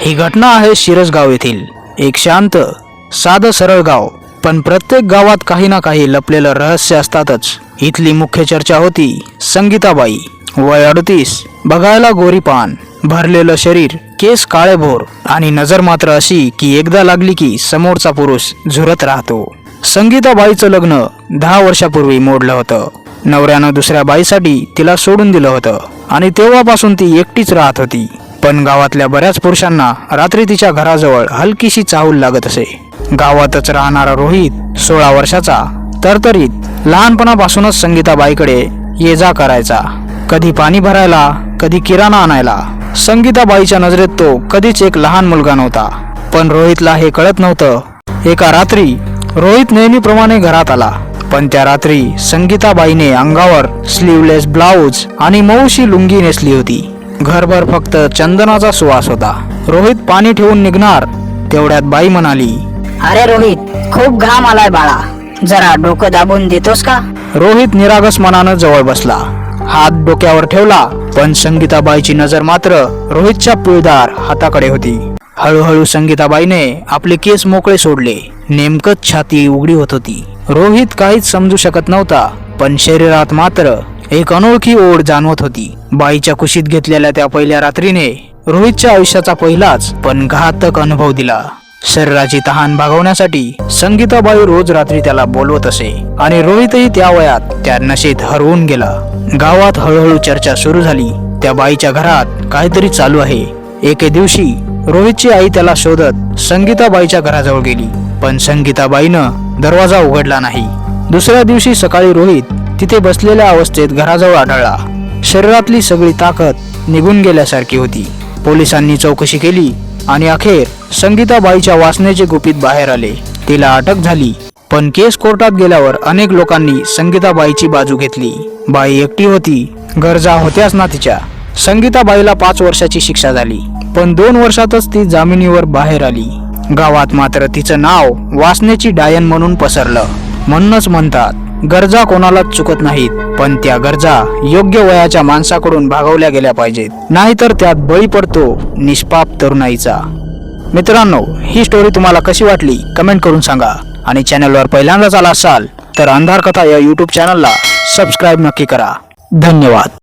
ही घटना आहे शिरसगाव येथील. एक शांत साधं सरळ गाव. पण प्रत्येक गावात काही ना काही लपलेलं रहस्य असतातच. इथली मुख्य चर्चा होती संगीताबाई. वय अडतीस. बघायला गोरी पान भरलेलं शरीर केस काळेभोर. आणि नजर मात्र अशी की एकदा लागली की समोरचा पुरुष झुरत राहतो. संगीताबाईचं लग्न दहा वर्षापूर्वी मोडलं होतं. नवऱ्यानं दुसऱ्या बाईसाठी तिला सोडून दिलं होतं. आणि तेव्हापासून ती एकटीच राहत होती. पण गावातल्या बऱ्याच पुरुषांना रात्री तिच्या घराजवळ हलकीशी चाहूल लागत असे. गावातच राहणारा रोहित सोळा वर्षाचा तरतरीत लहानपणापासूनच संगीताबाईकडे ये जा करायचा. कधी पाणी भरायला कधी किराणा आणायला. संगीताबाईच्या नजरेत तो कधीच एक लहान मुलगा नव्हता. पण रोहितला हे कळत नव्हतं. एका रात्री रोहित नेहमीप्रमाणे घरात आला. पण त्या रात्री संगीताबाईने अंगावर स्लीवलेस ब्लाऊज आणि मऊशी लुंगी नेसली होती. घरभर फक्त चंदनाचा सुवास होता. रोहित पाणी ठेवून निघणार तेवढ्यात बाई म्हणाली अरे रोहित खूप घाम आलाय बाळा. जरा डोकं दाबून देतोस का? रोहित निरागस मनानं जवळ बसला. हात डोक्यावर ठेवला पण संगीताबाईची नजर मात्र रोहितच्या पिळदार हाताकडे होती. हळूहळू संगीताबाईने आपले केस मोकळे सोडले. नेमकंच छाती उघडी होत होती. रोहित काहीच समजू शकत नव्हता पण शरीरात मात्र एक अनोळखी ओढ जाणवत होती. बाईच्या कुशीत घेतलेल्या त्या पहिल्या रात्रीने रोहितच्या आयुष्याचा पहिलाच पण घातक अनुभव दिला. शरीराची तहान भागवण्यासाठी संगीताबाई रोज रात्री त्याला बोलवत असे आणि रोहितही त्या वयात त्या नशेत हरवून गेला. गावात हळूहळू चर्चा सुरू झाली. त्या बाईच्या घरात काहीतरी चालू आहे. एके दिवशी रोहितची आई त्याला शोधत संगीताबाईच्या घराजवळ गेली. पण संगीताबाईनं दरवाजा उघडला नाही. दुसऱ्या दिवशी सकाळी रोहित तिथे बसलेल्या अवस्थेत घराजवळ आढळला. शरीरातली सगळी ताकद निघून गेल्यासारखी होती. पोलिसांनी चौकशी केली आणि अखेर संगीताबाईच्या वासनेचे गुपित बाहेर आले. तिला अटक झाली. पण केस कोर्टात गेल्यावर अनेक लोकांनी संगीताबाईची बाजू घेतली. बाई एकटी होती. गरजा होत्याच ना तिच्या. संगीताबाईला पाच वर्षाची शिक्षा झाली. पण दोन वर्षातच ती जामिनीवर बाहेर आली. गावात मात्र तिचं नाव वासनेची डायन म्हणून पसरलं. म्हणूनच म्हणतात गरजा कोणालाच चुकत नाहीत पण त्या गरजा योग्य वयाच्या माणसाकडून भागवल्या गेल्या पाहिजेत. नाहीतर त्यात बळी पडतो निष्पाप तरुणाईचा. मित्रांनो ही स्टोरी तुम्हाला कशी वाटली कमेंट करून सांगा. आणि चॅनलवर पहिल्यांदाच आला असाल तर अंधार कथा या यूट्यूब चॅनलला सबस्क्राईब नक्की करा. धन्यवाद.